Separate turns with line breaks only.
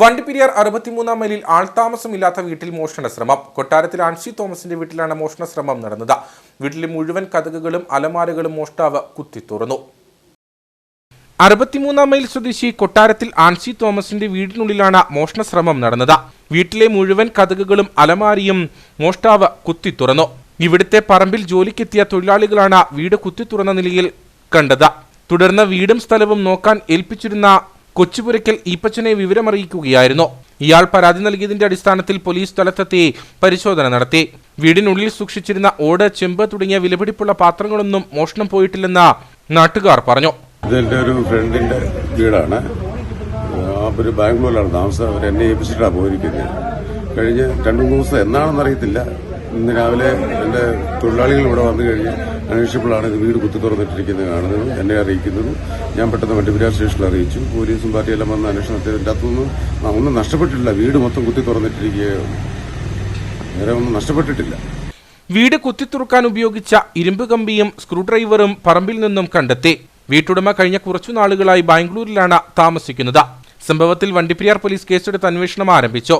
വണ്ടിപ്പെരിയാർ അറുപത്തിമൂന്നാം മൈലിൽ ആൾതാമസമില്ലാത്ത വീട്ടിൽ മോഷണ ശ്രമം കൊട്ടാരത്തിൽ ആൻസി തോമസിന്റെ വീട്ടിലാണ് മോഷണ ശ്രമം നടന്നത്. വീട്ടിലെ മുഴുവൻ കഥകുകളും അലമാരകളും മോഷ്ടാവ് കുത്തി തുറന്നു അറുപത്തിമൂന്നാം മൈൽ സ്വദേശി കൊട്ടാരത്തിൽ ആൻസി തോമസിന്റെ വീടിനുള്ളിലാണ് മോഷണ ശ്രമം നടന്നത്. വീട്ടിലെ മുഴുവൻ കഥകുകളും അലമാരിയും മോഷ്ടാവ് കുത്തി തുറന്നു ഇവിടുത്തെ പറമ്പിൽ ജോലിക്കെത്തിയ തൊഴിലാളികളാണ് വീട് കുത്തി തുറന്ന നിലയിൽ കണ്ടത്. തുടർന്ന് വീടും സ്ഥലവും നോക്കാൻ ഏൽപ്പിച്ചിരുന്ന കൊച്ചുപുരയ്ക്കൽ ഈപ്പച്ചനെ വിവരമറിയിക്കുകയായിരുന്നു. ഇയാൾ പരാതി നൽകിയതിന്റെ അടിസ്ഥാനത്തിൽ പോലീസ് സ്ഥലത്തെത്തി പരിശോധന നടത്തി. വീടിനുള്ളിൽ സൂക്ഷിച്ചിരുന്ന ഓട് ചെമ്പ് തുടങ്ങിയ വിലപിടിപ്പുള്ള പാത്രങ്ങളൊന്നും മോഷണം പോയിട്ടില്ലെന്ന് നാട്ടുകാർ പറഞ്ഞു.
ഒരു ഫ്രണ്ടിന്റെ വീടാണ്. ഒരു ബാംഗ്ലൂരിലാണ് താമസം. അവർ എന്നെ ഏൽപ്പിച്ചിട്ടാണ് പോയിരിക്കുന്നത്. കഴിഞ്ഞ് രണ്ടു മൂന്ന് ദിവസം എന്നാണെന്ന് അറിയത്തില്ല. ഇന്ന് രാവിലെ എന്റെ തൊഴിലാളികൾ ഇവിടെ വന്നു കഴിഞ്ഞ് അന്വേഷിച്ചപ്പോഴാണ് ഇത് വീട് കുത്തി തുറന്നിട്ടിരിക്കുന്നത് കാണുന്നത് എന്നെ അറിയിക്കുന്നത്. ഞാൻ പെട്ടെന്ന് വണ്ടിപുരാ സ്റ്റേഷനിൽ അറിയിച്ചു. പോലീസും പാർട്ടിയെല്ലാം വന്ന് അന്വേഷണത്തിൽ എന്റെ ഇതിന്റെ ഒന്നും നഷ്ടപ്പെട്ടിട്ടില്ല. വീട് മൊത്തം കുത്തി തുറന്നിട്ടിരിക്കുകയാണ്. വേറെ ഒന്നും നഷ്ടപ്പെട്ടിട്ടില്ല.
വീട് കുത്തിത്തുറക്കാൻ ഉപയോഗിച്ച ഇരുമ്പ് കമ്പിയും സ്ക്രൂഡ്രൈവറും പറമ്പിൽ നിന്നും കണ്ടെത്തി. വീട്ടുടമ കഴിഞ്ഞ കുറച്ചു നാളുകളായി ബാംഗ്ലൂരിലാണ് താമസിക്കുന്നത്. സംഭവത്തിൽ വണ്ടിപ്പെരിയാർ പോലീസ് കേസെടുത്ത് അന്വേഷണം ആരംഭിച്ചു.